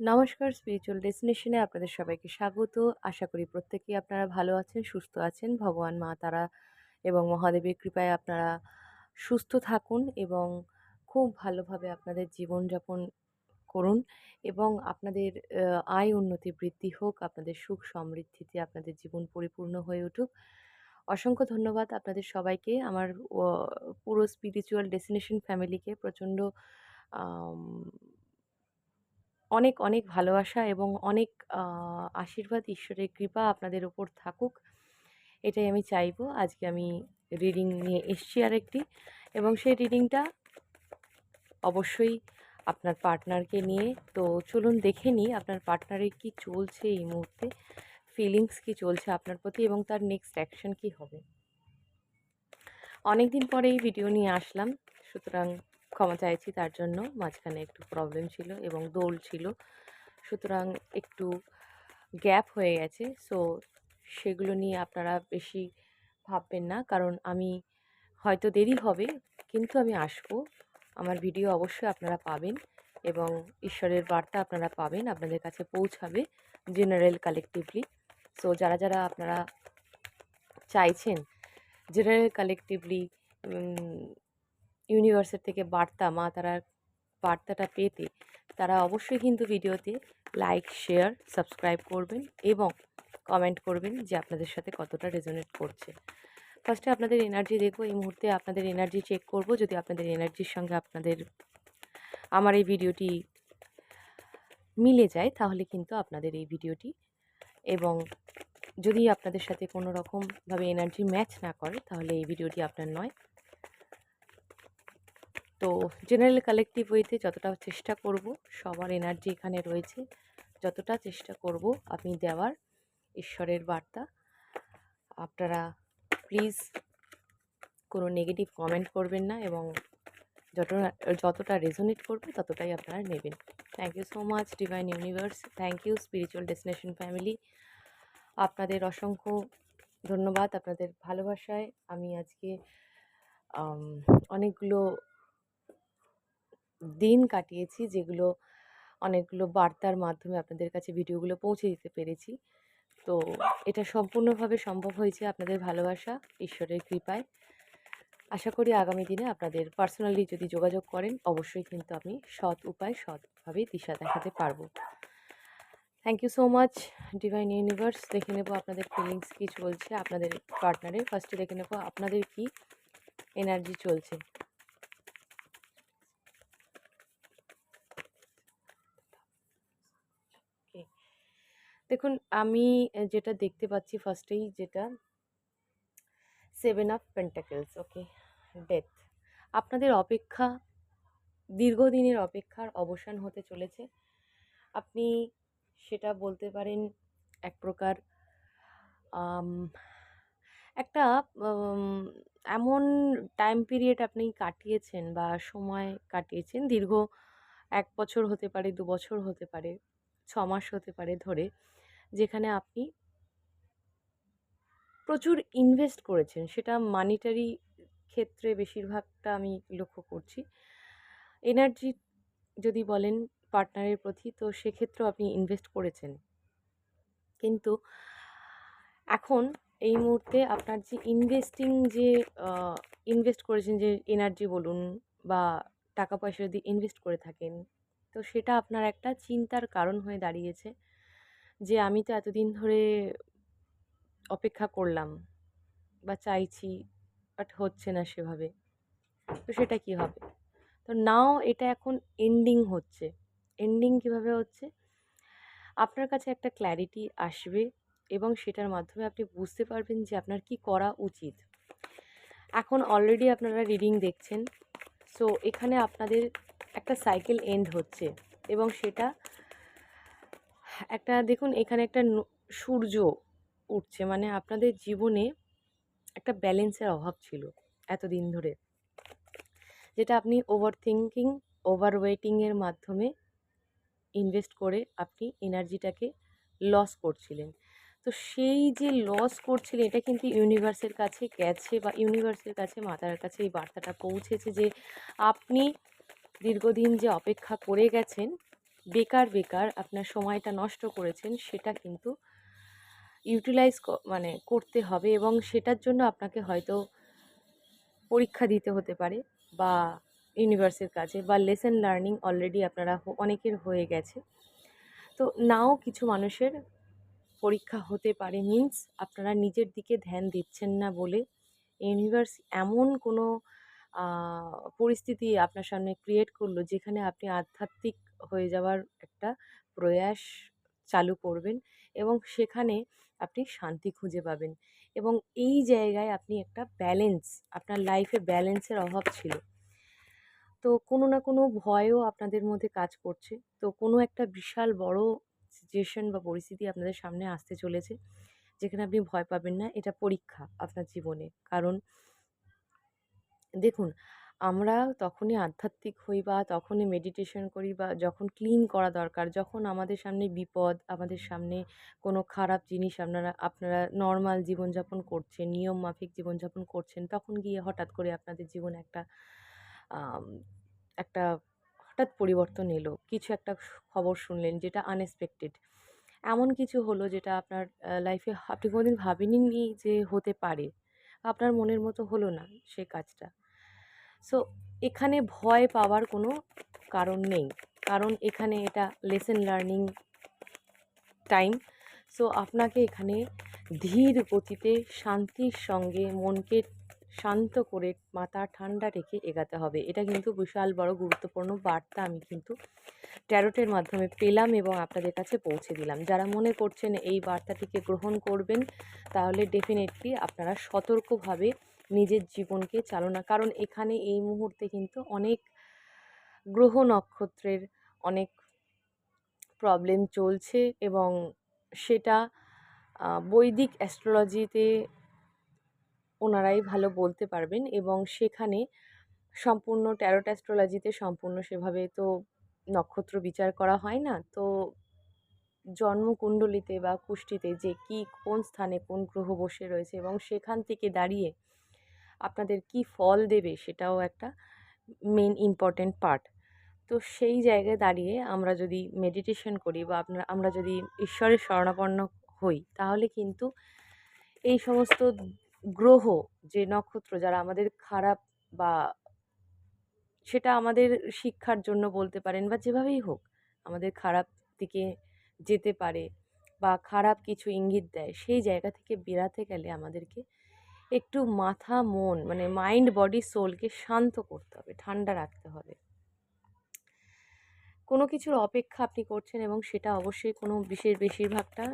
নমস্কার স্পিরিচুয়াল ডেস্টিনেশনে আপনাদের সবাইকে স্বাগত। আশা করি প্রত্যেকেই আপনারা ভালো আছেন, সুস্থ আছেন। ভগবান, মা, তারা এবং মহাদেবের কৃপায় আপনারা সুস্থ থাকুন এবং খুব ভালোভাবে আপনাদের জীবনযাপন করুন এবং আপনাদের আয় উন্নতি বৃদ্ধি হোক, আপনাদের সুখ সমৃদ্ধিতে আপনাদের জীবন পরিপূর্ণ হয়ে উঠুক। অসংখ্য ধন্যবাদ আপনাদের সবাইকে। আমার পুরো স্পিরিচুয়াল ডেস্টিনেশন ফ্যামিলিকে প্রচণ্ড অনেক অনেক ভালোবাসা এবং অনেক আশীর্বাদ, ঈশ্বরের কৃপা আপনাদের উপর থাকুক। এটাই আমি চাইব আজকে আমি রিডিং নিয়ে এসছি আরেকটি এবং সেই রিডিংটা অবশ্যই আপনার পার্টনারকে নিয়ে। তো চলুন দেখে নিই আপনার পার্টনারের কী চলছে এই মুহূর্তে, ফিলিংস কী চলছে আপনার প্রতি এবং তার নেক্সট অ্যাকশন কী হবে। অনেকদিন পরে এই ভিডিও নিয়ে আসলাম। সুতরাং ক্ষমা চাইছি তার জন্য। মাঝখানে একটু প্রবলেম ছিল এবং দোল ছিল। সুতরাং একটু গ্যাপ হয়ে গেছে। সো সেগুলো নিয়ে আপনারা বেশি ভাববেন না। কারণ আমি হয়তো দেরি হবে কিন্তু আমি আসব। আমার ভিডিও অবশ্যই আপনারা পাবেন এবং ঈশ্বরের বার্তা আপনারা পাবেন। আপনাদের কাছে পৌঁছাবে জেনারেল কালেকটিভলি। সো যারা, যারা আপনারা চাইছেন জেনারেল কালেকটিভলি ইউনিভার্সের থেকে বার্তা মা তারার বার্তাটা পেতে তারা অবশ্যই কিন্তু ভিডিওতে লাইক, শেয়ার, সাবস্ক্রাইব করবেন এবং কমেন্ট করবেন যে আপনাদের সাথে কতটা রেজোনেট করছে। ফার্স্টে আপনাদের এনার্জি দেখব। এই মুহূর্তে আপনাদের এনার্জি চেক করব। যদি আপনাদের এনার্জির সঙ্গে আপনাদের আমার এই ভিডিওটি মিলে যায় তাহলে কিন্তু আপনাদের এই ভিডিওটি এবং যদি আপনাদের সাথে কোনো রকমভাবে এনার্জি ম্যাচ না করে তাহলে এই ভিডিওটি আপনার নয়। তো জেনারেল কালেকটিভ ওয়েতে যতটা চেষ্টা করব, সবার এনার্জি এখানে রয়েছে। যতটা চেষ্টা করব আমি দেওয়ার ঈশ্বরের বার্তা। আপনারা প্লিজ কোনো নেগেটিভ কমেন্ট করবেন না এবং যতটা যতটা রেজোনেট করবে ততটাই আপনারা নেবেন। Thank you so much divine universe. Thank you spiritual destination family. আপনাদের অসংখ্য ধন্যবাদ আপনাদের ভালোবাসায় আমি আজকে অনেকগুলো দিন কাটিয়েছি যেগুলো অনেকগুলো বার্তার মাধ্যমে আপনাদের কাছে ভিডিওগুলো পৌঁছে দিতে পেরেছি। তো এটা সম্পূর্ণভাবে সম্ভব হয়েছে আপনাদের ভালোবাসা, ঈশ্বরের কৃপায়। আশা করি আগামী দিনে আপনাদের পার্সোনালি যদি যোগাযোগ করেন অবশ্যই কিন্তু আমি সৎ উপায় সৎভাবে দিশা দেখাতে পারব। Thank you so much divine universe. দেখে নেব আপনাদের ফিলিংস কী চলছে আপনাদের পার্টনারের। ফার্স্টে দেখে নেব আপনাদের কি এনার্জি চলছে। দেখুন, আমি যেটা দেখতে পাচ্ছি ফার্স্টেই যেটা seven of pentacles okay death আপনাদের অপেক্ষা, দীর্ঘদিনের অপেক্ষার অবসান হতে চলেছে। আপনি সেটা বলতে পারেন এক প্রকার একটা এমন টাইম পিরিয়ড আপনি কাটিয়েছেন বা সময় কাটিয়েছেন, দীর্ঘ এক বছর হতে পারে, দু বছর হতে পারে, ছ মাস হতে পারে ধরে। যেখানে আপনি প্রচুর ইনভেস্ট করেছেন, সেটা মানিটারি ক্ষেত্রে বেশিরভাগটা আমি লক্ষ্য করছি। এনার্জি যদি বলেন পার্টনারের প্রতি, তো সেক্ষেত্রেও আপনি ইনভেস্ট করেছেন। কিন্তু এখন এই মুহূর্তে আপনার যে ইনভেস্টিং যে ইনভেস্ট করেছেন যে এনার্জি বলুন বা টাকা পয়সা যদি ইনভেস্ট করে থাকেন, তো সেটা আপনার একটা চিন্তার কারণ হয়ে দাঁড়িয়েছে। যে, আমি তো এতদিন ধরে অপেক্ষা করলাম বা চাইছি বাট হচ্ছে না সেভাবে। তো সেটা কি হবে? তো নাও এটা এখন এন্ডিং হচ্ছে। এন্ডিং কীভাবে হচ্ছে? আপনার কাছে একটা ক্ল্যারিটি আসবে এবং সেটার মাধ্যমে আপনি বুঝতে পারবেন যে, আপনার কি করা উচিত। এখন অলরেডি আপনারা রিডিং দেখছেন সো এখানে আপনাদের একটা সাইকেল এন্ড হচ্ছে এবং সেটা একটা দেখুন, এখানে একটা সূর্য উঠছে। মানে আপনাদের জীবনে একটা ব্যালেন্সের অভাব ছিল এতদিন ধরে। যেটা আপনি ওভার থিঙ্কিং ওভার ওয়েটিংয়ের মাধ্যমে ইনভেস্ট করে আপনি এনার্জিটাকে লস করছিলেন। তো সেই যে লস করছিলেন, এটা কিন্তু ইউনিভার্সের কাছে গেছে বা ইউনিভার্সের কাছে, মাতার কাছে এই বার্তাটা পৌঁছেছে যে আপনি দীর্ঘদিন যে অপেক্ষা করে গেছেন বেকার বেকার আপনার সময়টা নষ্ট করেছেন, সেটা কিন্তু ইউটিলাইজ মানে করতে হবে এবং সেটার জন্য আপনাকে হয়তো পরীক্ষা দিতে হতে পারে বা ইউনিভার্সের কাছে বা লেসন লার্নিং অলরেডি আপনারা অনেকের হয়ে গেছে। তো নাও কিছু মানুষের পরীক্ষা হতে পারে মিন্স আপনারা নিজের দিকে ধ্যান দিচ্ছেন না বলে ইউনিভার্স এমন কোনো পরিস্থিতি আপনার সামনে ক্রিয়েট করল যেখানে আপনি আধ্যাত্মিক হয়ে যাওয়ার একটা প্রয়াস চালু করবেন এবং সেখানে আপনি শান্তি খুঁজে পাবেন। এবং এই জায়গায় আপনি একটা ব্যালেন্স আপনার লাইফে ব্যালেন্সের অভাব ছিল। তো কোনো না কোনো ভয়ও আপনাদের মধ্যে কাজ করছে। তো কোনো একটা বিশাল বড় সিচুয়েশন বা পরিস্থিতি আপনাদের সামনে আসতে চলেছে, যেখানে আপনি ভয় পাবেন না। এটা পরীক্ষা আপনার জীবনে। কারণ দেখুন আমরা তখনই আধ্যাত্মিক হই বা তখনই মেডিটেশন করি বা যখন ক্লিন করা দরকার, যখন আমাদের সামনে বিপদ, আমাদের সামনে কোনো খারাপ জিনিস আপনারা আপনারা নর্মাল জীবনযাপন করছেন, নিয়ম মাফিক জীবনযাপন করছেন, তখন গিয়ে হঠাৎ করে আপনাদের জীবনে একটা একটা হঠাৎ পরিবর্তন এলো। কিছু একটা খবর শুনলেন যেটা আনএক্সপেক্টেড এমন কিছু হলো যেটা আপনার লাইফে আপনি কোনোদিন ভাবেননি যে হতে পারে। আপনার মনের মতো হলো না সে কাজটা। সো এখানে ভয় পাওয়ার কোনো কারণ নেই। কারণ এখানে এটা লেসন লার্নিং টাইম সো আপনাকে এখানে ধীর গতিতে শান্তির সঙ্গে মনকে শান্ত করে মাথা ঠান্ডা রেখে এগাতে হবে। এটা কিন্তু বিশাল বড় গুরুত্বপূর্ণ বার্তা আমি কিন্তু ট্যারোটের মাধ্যমে পেলাম এবং আপনাদের কাছে পৌঁছে দিলাম। যারা মনে করছেন এই বার্তাটিকে গ্রহণ করবেন, তাহলে ডেফিনেটলি আপনারা সতর্কভাবে নিজের জীবনকে চালনা। কারণ এখানে এই মুহূর্তে কিন্তু অনেক গ্রহ নক্ষত্রের অনেক প্রবলেম চলছে এবং সেটা বৈদিক অ্যাস্ট্রোলজিতে ওনারাই ভালো বলতে পারবেন এবং সেখানে সম্পূর্ণ ট্যারোট অ্যাস্ট্রোলজিতে সম্পূর্ণ সেভাবে তো নক্ষত্র বিচার করা হয় না। তো জন্মকুণ্ডলিতে বা কুষ্টিতে যে কি কোন স্থানে কোন গ্রহ বসে রয়েছে এবং সেখান থেকে দাঁড়িয়ে আপনাদের কি ফল দেবে সেটাও একটা মেন ইম্পর্ট্যান্ট পার্ট তো সেই জায়গায় দাঁড়িয়ে আমরা যদি মেডিটেশন করি বা আপনার, আমরা যদি ঈশ্বরের শরণাপন্ন হই, তাহলে কিন্তু এই সমস্ত গ্রহ, যে নক্ষত্র যারা আমাদের খারাপ বা সেটা আমাদের শিক্ষার জন্য বলতে পারেন বা যেভাবেই হোক, আমাদের খারাপ দিকে যেতে পারে বা খারাপ কিছু ইঙ্গিত দেয়, সেই জায়গা থেকে বেরাতে গেলে আমাদেরকে একটু মাথা, মন মানে মাইন্ড বডি সোলকে শান্ত করতে হবে, ঠান্ডা রাখতে হবে। কোনো কিছুর অপেক্ষা আপনি করছেন এবং সেটা অবশ্যই কোনো বিশেষ বেশিরভাগটা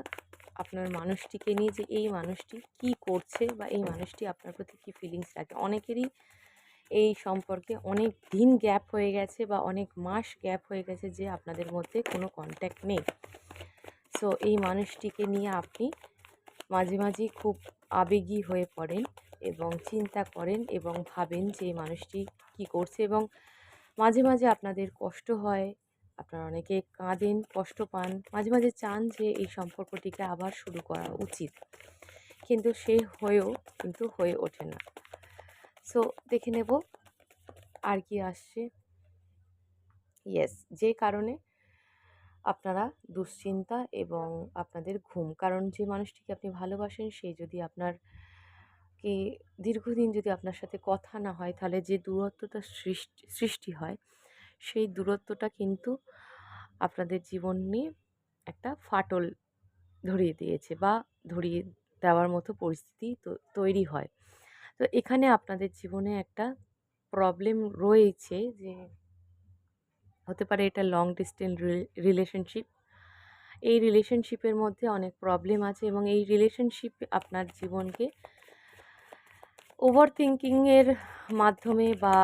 আপনার মানুষটিকে নিয়ে যে এই মানুষটি কি করছে বা এই মানুষটি আপনার প্রতি কী ফিলিংস রাখে। অনেকেরই এই সম্পর্কে অনেক দিন গ্যাপ হয়ে গেছে বা অনেক মাস গ্যাপ হয়ে গেছে যে আপনাদের মধ্যে কোনো কন্ট্যাক্ট নেই। সো এই মানুষটিকে নিয়ে আপনি মাঝে, মাঝেই খুব আবেগী হয়ে পড়েন এবং চিন্তা করেন এবং ভাবেন যে মানুষটি কী করছে এবং মাঝে মাঝে আপনাদের কষ্ট হয়, আপনারা অনেকে কাঁদেন, কষ্ট পান, মাঝে মাঝে চান যে এই সম্পর্কটিকে আবার শুরু করা উচিত। কিন্তু সে হয়েও কিন্তু হয়ে ওঠে না। সো দেখে নেব আর কি আসছে। ইয়েস যে কারণে আপনারা দুশ্চিন্তা এবং আপনাদের ঘুম, কারণ যে মানুষটিকে আপনি ভালোবাসেন, সে যদি আপনার কে দীর্ঘদিন যদি আপনার সাথে কথা না হয়, তাহলে যে দূরত্বটা সৃষ্টি সৃষ্টি হয়, সেই দূরত্বটা কিন্তু আপনাদের জীবন নিয়ে একটা ফাটল ধরিয়ে দিয়েছে বা ধরিয়ে দেওয়ার মতো পরিস্থিতি তৈরি হয়। তো এখানে আপনাদের জীবনে একটা প্রবলেম রয়েছে যে হতে পারে এটা লং ডিস্টেন্স রিলেশনশিপ এই রিলেশনশিপের মধ্যে অনেক প্রবলেম আছে এবং এই রিলেশনশিপ আপনার জীবনকে ওভার থিঙ্কিংয়ের মাধ্যমে বা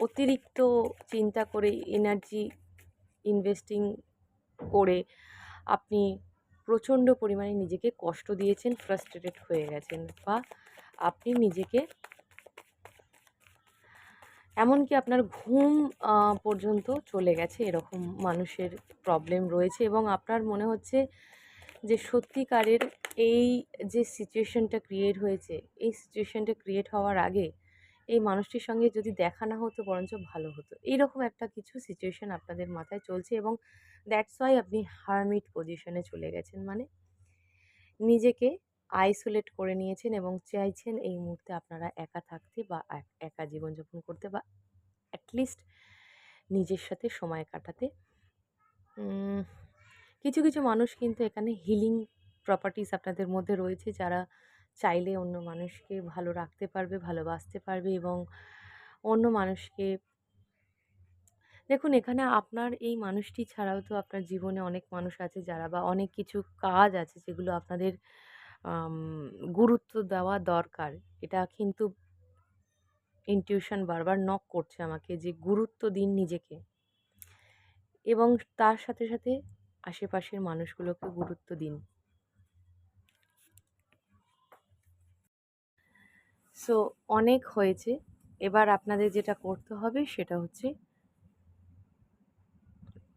অতিরিক্ত চিন্তা করে এনার্জি ইনভেস্টিং করে আপনি প্রচণ্ড পরিমাণে নিজেকে কষ্ট দিয়েছেন ফ্রাস্ট্রেটেড হয়ে গেছেন বা আপনি নিজেকে এমনকি আপনার ঘুম পর্যন্ত চলে গেছে এরকম মানুষের প্রবলেম রয়েছে এবং আপনার মনে হচ্ছে যে সত্যিকারের এই যে সিচুয়েশনটা ক্রিয়েট হয়েছে, এই সিচুয়েশনটা ক্রিয়েট হওয়ার আগে এই মানুষটির সঙ্গে যদি দেখা না হতো বরঞ্চ ভালো হতো। এইরকম একটা কিছু সিচুয়েশন আপনাদের মাথায় চলছে এবং দ্যাটস ওয়াই আপনি হারমিট পজিশনে চলে গেছেন। মানে নিজেকে আইসোলেট করে নিয়েছেন এবং চাইছেন এই মুহূর্তে আপনারা একা থাকতে বা এক- জীবনযাপন করতে বা অ্যাটলিস্ট নিজের সাথে সময় কাটাতে। কিছু কিছু মানুষ কিন্তু এখানে হিলিং প্রপার্টিস আপনাদের মধ্যে রয়েছে যারা চাইলে অন্য মানুষকে ভালো রাখতে পারবে, ভালোবাসতে পারবে এবং অন্য মানুষকে দেখুন, এখানে আপনার এই মানুষটি ছাড়াও তো আপনার জীবনে অনেক মানুষ আছে যারা বা অনেক কিছু কাজ আছে যেগুলো আপনাদের গুরুত্ব দেওয়া দরকার। এটা কিন্তু ইনটিউশন বারবার নক করছে আমাকে যে গুরুত্ব দিন নিজেকে। এবং তার সাথে সাথে আশেপাশের মানুষগুলোকে গুরুত্ব দিন। সো অনেক হয়েছে। এবার আপনাদের যেটা করতে হবে সেটা হচ্ছে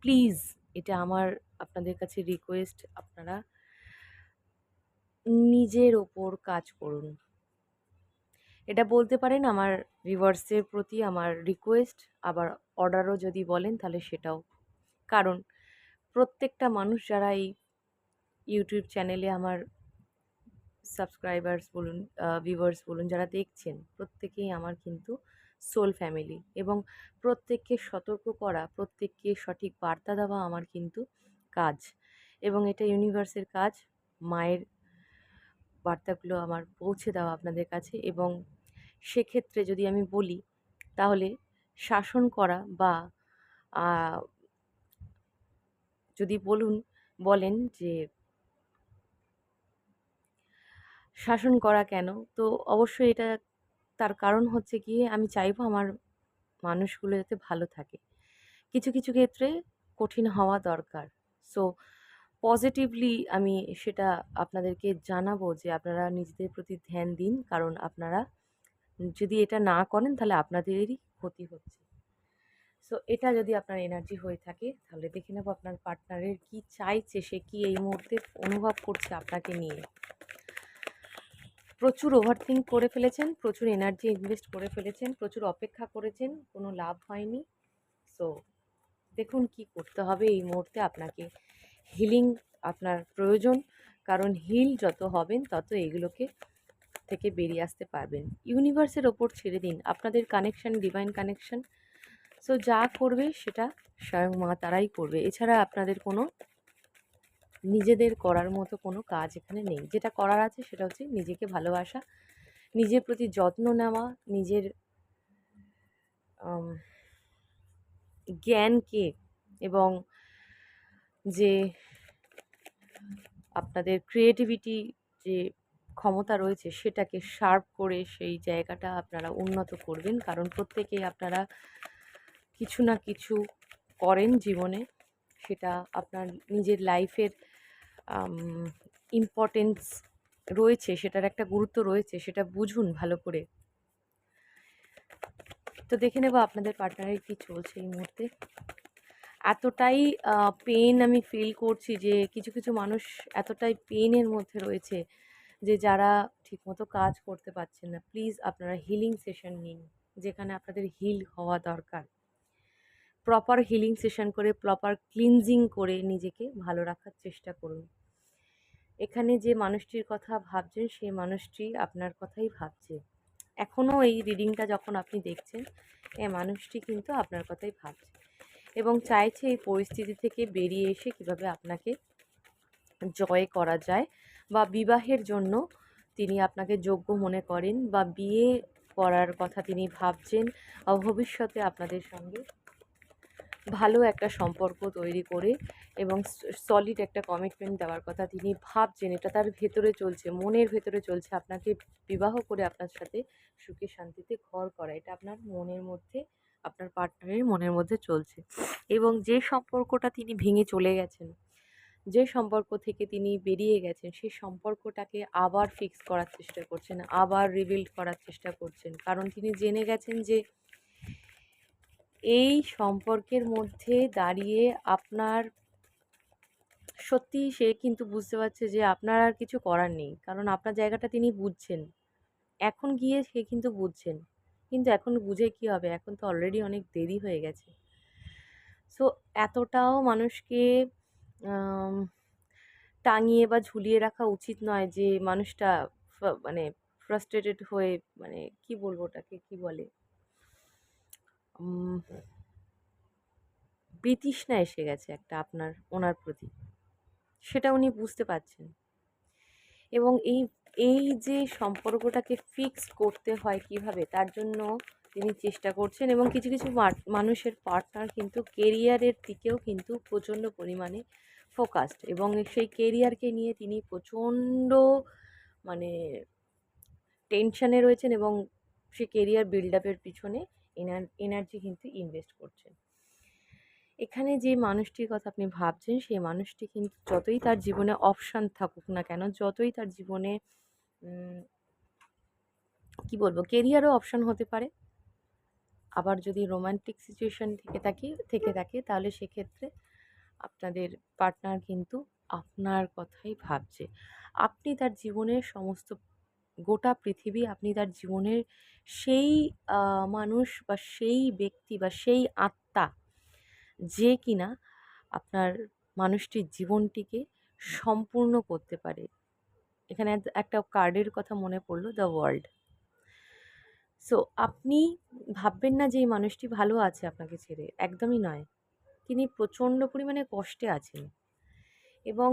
প্লিজ এটা আমার আপনাদের কাছে রিকোয়েস্ট আপনারা নিজের ওপর কাজ করুন। এটা বলতে পারেন আমার ভিউয়ার্সের প্রতি আমার রিকোয়েস্ট আবার অর্ডারও যদি বলেন তাহলে সেটাও। কারণ প্রত্যেকটা মানুষ যারা এই ইউটিউব চ্যানেলে আমার সাবস্ক্রাইবার্স বলুন ভিভার্স বলুন, যারা দেখছেন, প্রত্যেকেই আমার কিন্তু সোল ফ্যামিলি এবং প্রত্যেককে সতর্ক করা, প্রত্যেককে সঠিক বার্তা দেওয়া আমার কিন্তু কাজ। এবং এটা ইউনিভার্সের কাজ, মায়ের বার্তাগুলো আমার পৌঁছে দেওয়া আপনাদের কাছে এবং সেক্ষেত্রে যদি আমি বলি, তাহলে শাসন করা বা যদি বলুন, বলেন যে শাসন করা কেন? তো অবশ্যই এটা তার কারণ হচ্ছে গিয়ে আমি চাইব আমার মানুষগুলো যাতে ভালো থাকে। কিছু কিছু ক্ষেত্রে কঠিন হওয়া দরকার। সো পজিটিভলি আমি সেটা আপনাদেরকে জানাব যে আপনারা নিজেদের প্রতি ধ্যান দিন। কারণ আপনারা যদি এটা না করেন তাহলে আপনাদেরই ক্ষতি হচ্ছে। সো এটা যদি আপনার এনার্জি হয়ে থাকে, তাহলে দেখে নেব আপনার পার্টনারের কি চাইছে, সে কি এই মুহূর্তে অনুভব করছে আপনাকে নিয়ে। প্রচুর ওভারথিঙ্ক করে ফেলেছেন, প্রচুর এনার্জি ইনভেস্ট করে ফেলেছেন, প্রচুর অপেক্ষা করেছেন, কোনো লাভ হয়নি। সো দেখুন কি করতে হবে এই মুহূর্তে আপনাকে। হিলিং আপনার প্রয়োজন। কারণ হিল যত হবেন, তত এগুলোকে থেকে বেরিয়ে আসতে পারবেন। ইউনিভার্সের ওপর ছেড়ে দিন। আপনাদের কানেকশান ডিভাইন কানেকশান সো যা করবে সেটা স্বয়ং মা তারাই করবে। এছাড়া আপনাদের কোনো নিজেদের করার মতো কোনো কাজ এখানে নেই। যেটা করার আছে সেটা হচ্ছে নিজেকে ভালোবাসা, নিজের প্রতি যত্ন নেওয়া, নিজের জ্ঞানকে এবং যে আপনাদের ক্রিয়েটিভিটি যে ক্ষমতা রয়েছে সেটাকে শার্প করে সেই জায়গাটা আপনারা উন্নত করবেন। কারণ প্রত্যেকেই আপনারা কিছু না কিছু করেন জীবনে। সেটা আপনার নিজের লাইফের ইম্পর্টেন্স রয়েছে, সেটার একটা গুরুত্ব রয়েছে, সেটা বুঝুন ভালো করে। তো দেখে নেব আপনাদের পার্টনারের কি চলছে এই মুহূর্তে। এতটাই পেন আমি ফিল করছি যে, কিছু কিছু মানুষ এতটাই পেনের মধ্যে রয়েছে যে, যারা ঠিকমতো কাজ করতে পারছেন না। প্লিজ আপনারা হিলিং সেশন নিন, যেখানে আপনাদের হিল হওয়া দরকার। প্রপার হিলিং সেশন করে প্রপার ক্লিনজিং করে নিজেকে ভালো রাখার চেষ্টা করুন। এখানে যে মানুষটির কথা ভাবছেন সেই মানুষটি আপনার কথাই ভাবছে। এখনও এই রিডিংটা যখন আপনি দেখছেন, এ মানুষটি কিন্তু আপনার কথাই ভাবছে। এবং চাইছে এই পরিস্থিতি থেকে বেরিয়ে এসে কীভাবে আপনাকে জয় করা যায় বা বিবাহের জন্য তিনি আপনাকে যোগ্য মনে করেন বা বিয়ে করার কথা তিনি ভাবছেন বা ভবিষ্যতে আপনাদের সঙ্গে ভালো একটা সম্পর্ক তৈরি করে এবং সলিড একটা কমিটমেন্ট দেওয়ার কথা তিনি ভাবছেন। এটা তার ভেতরে চলছে, মনের ভেতরে চলছে আপনাকে বিবাহ করে আপনার সাথে সুখে শান্তিতে ঘর করা। এটা আপনার মনের মধ্যে আপনার পার্টনারের মনের মধ্যে চলছে। এবং যে সম্পর্কটা তিনি ভেঙে চলে গেছেন, যে সম্পর্ক থেকে তিনি বেরিয়ে গেছেন, সেই সম্পর্কটাকে আবার ফিক্স করার চেষ্টা করছেন, আবার রিবিল্ড করার চেষ্টা করছেন। কারণ তিনি জেনে গেছেন যে এই সম্পর্কের মধ্যে দাঁড়িয়ে আপনার সত্যি সে কিন্তু বুঝতে পারছে যে আপনার আর কিছু করার নেই। কারণ আপনার জায়গাটা তিনি বুঝছেন। এখন গিয়ে সে কিন্তু বুঝছেন। কিন্তু এখন বুঝে কী হবে? এখন তো অলরেডি অনেক দেরি হয়ে গেছে। সো এতটাও মানুষকে টাঙিয়ে বা ঝুলিয়ে রাখা উচিত নয় যে মানুষটা মানে ফ্রাস্ট্রেটেড হয়ে মানে কি বলব ওটাকে, কি বলে? বিতৃষ্ণা এসে গেছে একটা আপনার, ওনার প্রতি। সেটা উনি বুঝতে পারছেন। এবং এই এই যে সম্পর্কটাকে ফিক্স করতে হয় কীভাবে, তার জন্য তিনি চেষ্টা করছেন এবং কিছু কিছু মানুষের পার্টনার কিন্তু কেরিয়ারের দিকেও কিন্তু প্রচণ্ড পরিমাণে ফোকাসড এবং সেই কেরিয়ারকে নিয়ে তিনি প্রচণ্ড মানে টেনশানে রয়েছেন এবং সে কেরিয়ার বিল্ড আপের পিছনে এনার্জি কিন্তু ইনভেস্ট করছেন। এখানে যে মানুষটির কথা আপনি ভাবছেন, সেই মানুষটি কিন্তু যতই তার জীবনে অপশান থাকুক না কেন, যতই তার জীবনে কি বলব কেরিয়ারও অপশান হতে পারে। আবার যদি রোমান্টিক সিচুয়েশান থেকে থাকে থেকে থাকে, তাহলে সেক্ষেত্রে আপনাদের পার্টনার কিন্তু আপনার কথাই ভাবছে। আপনি তার জীবনের সমস্ত, গোটা পৃথিবী আপনি তার জীবনের সেই মানুষ বা সেই ব্যক্তি বা সেই আত্মা যে কিনা আপনার মানুষটির জীবনটিকে সম্পূর্ণ করতে পারে। এখানে একটা কার্ডের কথা মনে পড়ল দ্য ওয়ার্ল্ড সো আপনি ভাববেন না যে এই মানুষটি ভালো আছে আপনাকে ছেড়ে, একদমই নয়। তিনি প্রচণ্ড পরিমাণে কষ্টে আছেন। এবং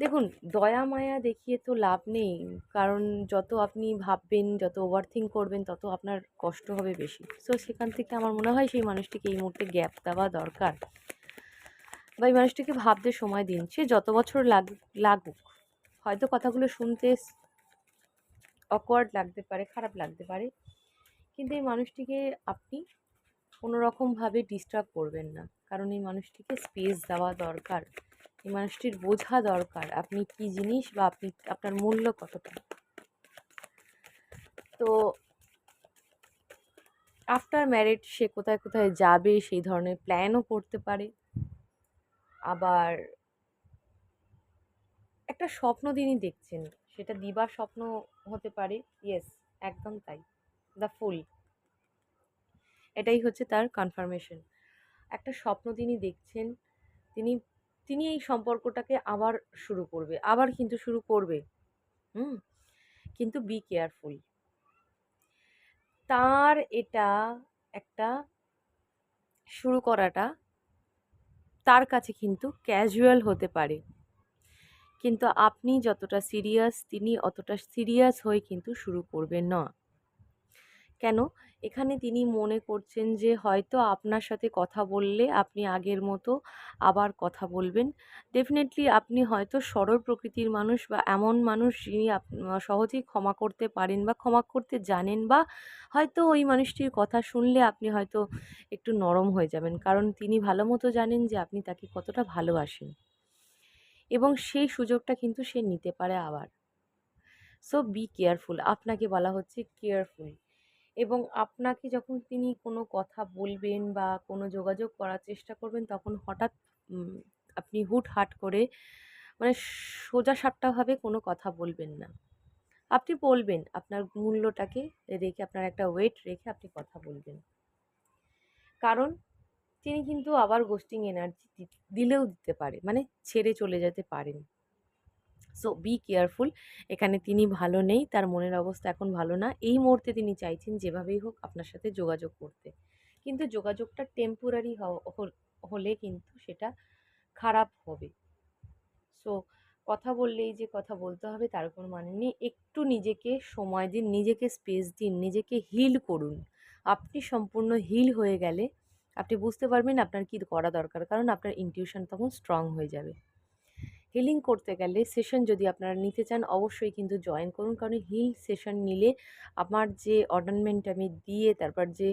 দেখুন, দয়া, মায়া দেখিয়ে তো লাভ নেই, কারণ যত আপনি ভাববেন, যত ওভার থিঙ্ক করবেন, তত আপনার কষ্ট হবে বেশি। সো সেখান থেকে আমার মনে হয় সেই মানুষটিকে এই মুহূর্তে গ্যাপ দেওয়া দরকার। বা এই মানুষটিকে ভাবতে সময় দিন। সে যত বছর লাগ, লাগুক হয়তো কথাগুলো শুনতে অকওয়ার্ড লাগতে পারে, খারাপ লাগতে পারে। কিন্তু এই মানুষটিকে আপনি কোনো রকমভাবে ডিস্টার্ব করবেন না। কারণ এই মানুষটিকে স্পেস দেওয়া দরকার, এই মানুষটির বোঝা দরকার আপনি কি জিনিস বা আপনি আপনার মূল্য কতটা। তো আফটার ম্যারেড সে কোথায় কোথায় যাবে, সেই ধরনের প্ল্যানও করতে পারে। আবার একটা স্বপ্ন তিনি দেখছেন। সেটা দিবার স্বপ্ন হতে পারে। ইয়েস একদম তাই। দ্য ফুল এটাই হচ্ছে তার কনফার্মেশন একটা স্বপ্ন তিনি দেখছেন, তিনি তিনি এই সম্পর্কটাকে আবার শুরু করবে। আবার কিন্তু শুরু করবে। হুম? কিন্তু বি কেয়ারফুল তার এটা একটা শুরু করাটা তার কাছে কিন্তু ক্যাজুয়াল হতে পারে। কিন্তু আপনি যতটা সিরিয়াস, তিনি অতটা সিরিয়াস হয়ে কিন্তু শুরু করবেন না। কেন? এখানে তিনি মনে করছেন যে, হয়তো আপনার সাথে কথা বললে আপনি আগের মতো আবার কথা বলবেন। ডেফিনেটলি আপনি হয়তো সরল প্রকৃতির মানুষ বা এমন মানুষ যিনি সহজেই ক্ষমা করতে পারেন বা ক্ষমা করতে জানেন বা হয়তো ওই মানুষটির কথা শুনলে আপনি হয়তো একটু নরম হয়ে যাবেন। কারণ তিনি ভালো মতো জানেন যে আপনি তাকে কতটা ভালোবাসেন। এবং সেই সুযোগটা কিন্তু সে নিতে পারে আবার। সো বি কেয়ারফুল আপনাকে বলা হচ্ছে কেয়ারফুল এবং আপনাকে যখন তিনি কোনো কথা বলবেন বা কোনো যোগাযোগ করার চেষ্টা করবেন, তখন হঠাৎ আপনি হুটহাট করে মানে সোজা সাপটাভাবে কোনো কথা বলবেন না। আপনি বলবেন, আপনার মূল্যটাকে রেখে, আপনার একটা ওয়েট রেখে আপনি কথা বলবেন। কারণ তিনি কিন্তু আবার গোস্টিং এনার্জি দিলেও দিতে পারে মানে ছেড়ে চলে যেতে পারেন। সো বি কেয়ারফুল এখানে তিনি ভালো নেই, তার মনের অবস্থা এখন ভালো না। এই মুহূর্তে তিনি চাইছেন যেভাবেই হোক আপনার সাথে যোগাযোগ করতে। কিন্তু যোগাযোগটা টেম্পোরারি হলে কিন্তু সেটা খারাপ হবে। সো কথা বললেই যে কথা বলতে হবে, তার কোনো মানে নেই। একটু নিজেকে সময় দিন, নিজেকে স্পেস দিন, নিজেকে হিল করুন। আপনি সম্পূর্ণ হিল হয়ে গেলে আপনি বুঝতে পারবেন আপনার কী করা দরকার। কারণ আপনার ইনটিউশন তখন স্ট্রং হয়ে যাবে। হিলিং করতে গেলে সেশন যদি আপনারা নিতে চান, অবশ্যই কিন্তু জয়েন করুন। কারণ হিল সেশন নিলে আমার যে অর্ডারমেন্ট আমি দিয়ে তারপর যে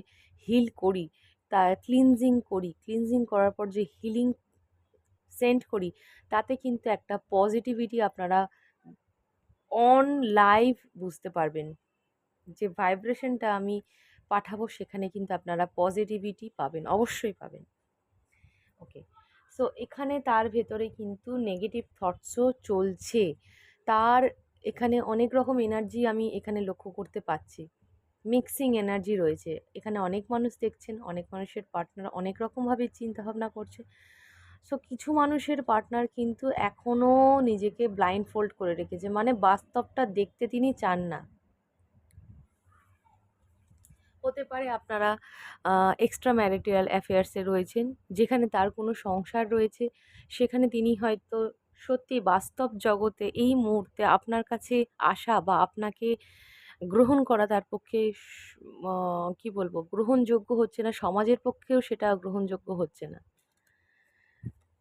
হিল করি, তা ক্লিনজিং করি ক্লিনজিং করার পর যে হিলিং সেন্ড করি, তাতে কিন্তু একটা পজিটিভিটি আপনারা অন লাইভ বুঝতে পারবেন। যে ভাইব্রেশনটা আমি পাঠাবো, সেখানে কিন্তু আপনারা পজিটিভিটি পাবেন, অবশ্যই পাবেন। ওকে সো এখানে তার ভেতরে কিন্তু নেগেটিভ থটসও চলছে। তার এখানে অনেক রকম এনার্জি আমি এখানে লক্ষ্য করতে পারছি মিক্সিং এনার্জি রয়েছে। এখানে অনেক মানুষ দেখছেন, অনেক মানুষের পার্টনার অনেক রকমভাবে চিন্তাভাবনা করছে। সো কিছু মানুষের পার্টনার কিন্তু এখনও নিজেকে ব্লাইন্ড ফোল্ড করে রেখেছে। মানে বাস্তবটা দেখতে তিনি চান না। হতে পারে আপনারা এক্সট্রা ম্যারিটাল অ্যাফেয়ার্সে রয়েছেন, যেখানে তার কোনো সংসার রয়েছে, সেখানে তিনি হয়তো সত্যি বাস্তব জগতে এই মুহূর্তে আপনার কাছে আসা বা আপনাকে গ্রহণ করা তার পক্ষে কি বলব, গ্রহণযোগ্য হচ্ছে না, সমাজের পক্ষেও সেটা গ্রহণযোগ্য হচ্ছে না।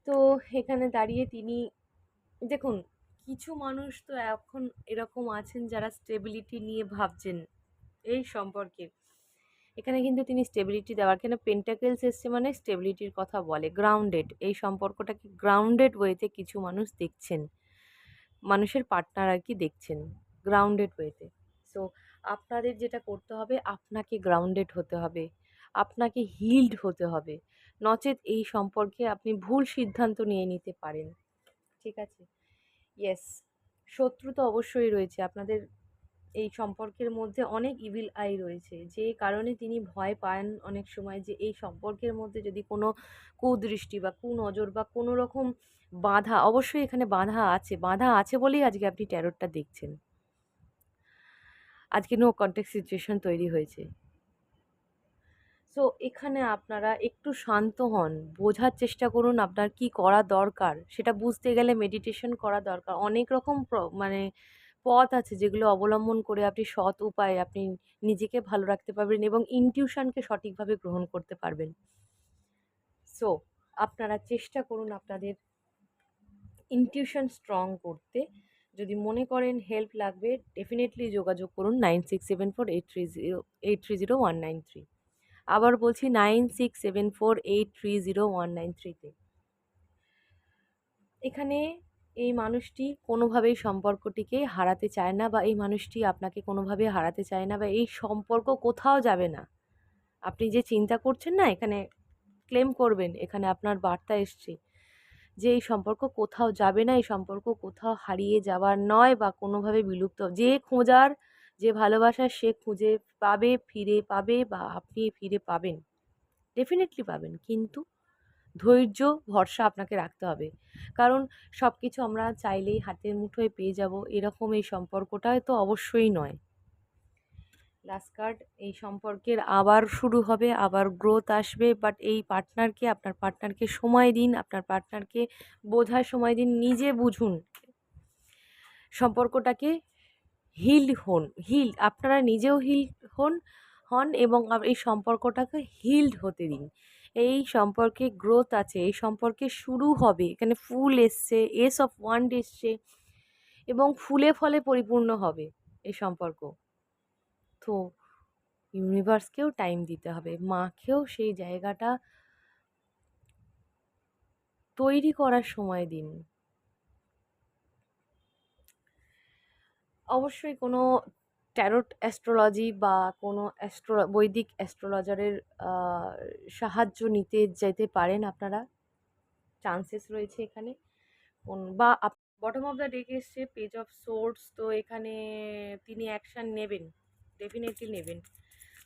তো এখানে দাঁড়িয়ে তিনি, দেখুন, কিছু মানুষ তো এখন এরকম আছেন যারা স্টেবিলিটি নিয়ে ভাবছেন, এই সম্পর্কে। এখানে কিন্তু তিনি স্টেবিলিটি দেওয়ার, কেন পেন্টাকেলস এসছে মানে স্টেবিলিটির কথা বলে গ্রাউন্ডেড এই সম্পর্কটাকে গ্রাউন্ডেড ওয়েতে কিছু মানুষ দেখছেন, মানুষের পার্টনার আর কি দেখছেন গ্রাউন্ডেড ওয়েতে সো আপনাদের যেটা করতে হবে, আপনাকে গ্রাউন্ডেড হতে হবে, আপনাকে হিল্ড হতে হবে, নচেত এই সম্পর্কে আপনি ভুল সিদ্ধান্ত নিয়ে নিতে পারেন, ঠিক আছে? ইয়েস শত্রু তো অবশ্যই রয়েছে, আপনাদের এই সম্পর্কের মধ্যে অনেক ইভিল আই রয়েছে। যে কারণে তিনি ভয় পান অনেক সময় যে এই সম্পর্কের মধ্যে যদি কোনো কুদৃষ্টি বা কুনজর বা কোনো রকম বাধা, অবশ্যই এখানে বাধা আছে। বাধা আছে বলেই আজকে আপনি ট্যারোটটা দেখছেন। আজকে নো কন্ট্যাক্ট সিচুয়েশন তৈরি হয়েছে। সো এখানে আপনারা একটু শান্ত হন। বোঝার চেষ্টা করুন আপনার কি করা দরকার। সেটা বুঝতে গেলে মেডিটেশন করা দরকার। অনেক রকম মানে পথ আছে যেগুলো অবলম্বন করে আপনি সৎ উপায়ে আপনি নিজেকে ভালো রাখতে পারবেন এবং ইনটিউশনকে সঠিকভাবে গ্রহণ করতে পারবেন। সো আপনারা চেষ্টা করুন আপনাদের ইনটিউশন স্ট্রং করতে। যদি মনে করেন হেল্প লাগবে ডেফিনেটলি যোগাযোগ করুন nine six seven four eight three zero eight three zero one nine three আবার বলছি nine six seven four eight three zero one nine থ্রিতে এখানে এই মানুষটি কোনোভাবেই সম্পর্কটিকে হারাতে চায় না বা এই মানুষটি আপনাকে কোনোভাবে হারাতে চায় না বা এই সম্পর্ক কোথাও যাবে না। আপনি যে চিন্তা করছেন না, এখানে ক্লেম করবেন, এখানে আপনার বার্তা এসছে যে এই সম্পর্ক কোথাও যাবে না, এই সম্পর্ক কোথাও হারিয়ে যাওয়ার নয় বা কোনোভাবে বিলুপ্ত। যে খোঁজার, যে ভালোবাসা সে খুঁজে পাবে, ফিরে পাবে বা আপনি ফিরে পাবেন। ডেফিনেটলি পাবেন, কিন্তু ধৈর্য, ভরসা আপনাকে রাখতে হবে। কারণ সব কিছু আমরা চাইলেই হাতের মুঠোয় পেয়ে যাব, এরকম এই সম্পর্কটা তো অবশ্যই নয়। লাস্ট কার্ড এই সম্পর্কের আবার শুরু হবে, আবার গ্রোথ আসবে বাট এই পার্টনারকে আপনার পার্টনারকে সময় দিন, আপনার পার্টনারকে বোঝার সময় দিন, নিজে বুঝুন। সম্পর্কটাকে হিল হন হিল আপনারা নিজেও হিল হন হন এবং এই সম্পর্কটাকে হিল্ড হতে দিন। এই সম্পর্কে গ্রোথ আছে, এই সম্পর্কে শুরু হবে। এখানে ফুল এসছে এস অফ ওয়ান্ড এসছে এবং ফুলে ফলে পরিপূর্ণ হবে এই সম্পর্ক। তো ইউনিভার্সকেও টাইম দিতে হবে, মাকেও সেই জায়গাটা তৈরি করার সময় দিন। অবশ্যই কোনো ট্যারোট অ্যাস্ট্রোলজি বা কোনো অ্যাস্ট্রো বৈদিক অ্যাস্ট্রোলজারের সাহায্য নিতে যেতে পারেন আপনারা? চান্সেস রয়েছে এখানে? বা বটম অফ দ্য ডেক এসছে পেজ অফ সোর্স তো এখানে তিনি অ্যাকশান নেবেন ডেফিনেটলি নেবেন।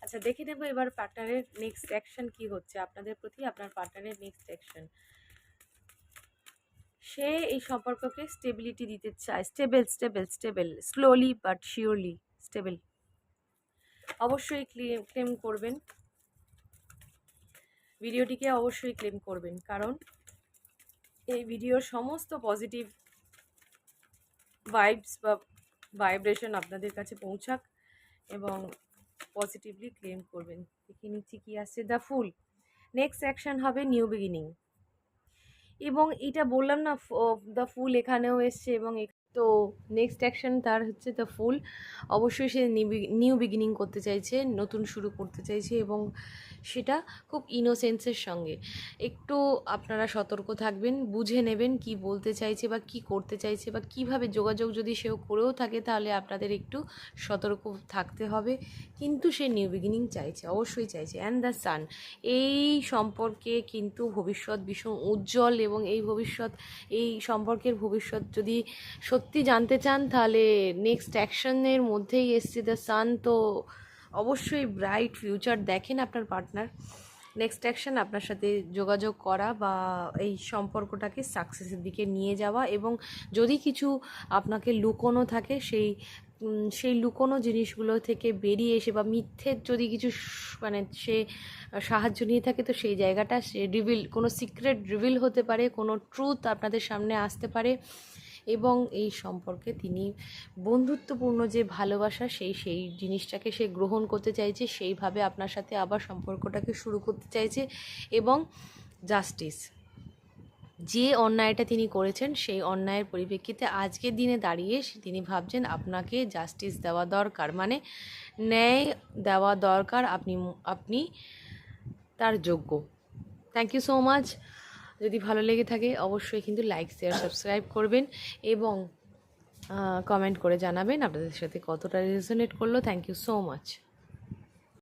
আচ্ছা দেখে নেব এবার পার্টনারের নেক্সট অ্যাকশন কি হচ্ছে আপনাদের প্রতি, আপনার পার্টনারের নেক্সট অ্যাকশন সে এই সম্পর্ককে স্টেবিলিটি দিতে চায় stable stable stable slowly but surely stable. অবশ্যই ক্লেম ক্লেম করবেন। ভিডিওটিকে অবশ্যই ক্লেম করবেন, কারণ এই ভিডিওর সমস্ত পজিটিভ ভাইবস বা ভাইব্রেশন আপনাদের কাছে পৌঁছাক এবং পজিটিভলি ক্লেম করবেন। দেখে নিচ্ছি কী আসছে দ্য ফুল নেক্সট অ্যাকশন হবে নিউ বিগিনিং এবং এটা বললাম না দ্য ফুল এখানেও এসছে এবং তো নেক্সট অ্যাকশন তার হচ্ছে দ্য ফুল অবশ্যই সে নিউ বিগিনিং করতে চাইছে, নতুন শুরু করতে চাইছে এবং সেটা খুব ইনোসেন্সের সঙ্গে। একটু আপনারা সতর্ক থাকবেন, বুঝে নেবেন কি বলতে চাইছে বা কি করতে চাইছে বা কীভাবে যোগাযোগ যদি সেও করেও থাকে তাহলে আপনাদের একটু সতর্ক থাকতে হবে। কিন্তু সে নিউ বিগিনিং চাইছে, অবশ্যই চাইছে। অ্যান্ড দ্য সান এই সম্পর্কে কিন্তু ভবিষ্যৎ ভীষণ উজ্জ্বল এবং এই ভবিষ্যৎ, এই সম্পর্কের ভবিষ্যৎ যদি সত্যি জানতে চান, তাহলে নেক্সট অ্যাকশনের মধ্যেই এসছে দ্য সান তো অবশ্যই ব্রাইট ফিউচার দেখেন আপনার পার্টনার নেক্সট অ্যাকশন আপনার সাথে যোগাযোগ করা বা এই সম্পর্কটাকে সাকসেসের দিকে নিয়ে যাওয়া এবং যদি কিছু আপনাকে লুকোনো থাকে, সেই সেই লুকোনো জিনিসগুলো থেকে বেরিয়ে এসে বা মিথ্যের যদি কিছু মানে সে সাহায্য নিয়ে থাকে, তো সেই জায়গাটা সে রিভিল কোনো সিক্রেট রিভিল হতে পারে, কোনো ট্রুথ আপনাদের সামনে আসতে পারে। এবং এই সম্পর্কে তিনি বন্ধুত্বপূর্ণ যে ভালোবাসা, সেই সেই জিনিসটাকে সে গ্রহণ করতে চাইছে, সেইভাবে আপনার সাথে আবার সম্পর্কটাকে শুরু করতে চাইছে এবং জাস্টিস। যে অন্যায়টা তিনি করেছেন, সেই অন্যায়ের পরিপ্রেক্ষিতে আজকের দিনে দাঁড়িয়ে তিনি ভাবছেন, আপনাকে জাস্টিস দেওয়া দরকার। মানে ন্যায় দেওয়া দরকার আপনি আপনি তার যোগ্য। থ্যাংক ইউ সো মাচ যদি ভালো লেগে থাকে, অবশ্যই কিন্তু লাইক শেয়ার সাবস্ক্রাইব করবেন এবং কমেন্ট করে জানাবেন আপনাদের সাথে কতটা রেজনেট করল। Thank you so much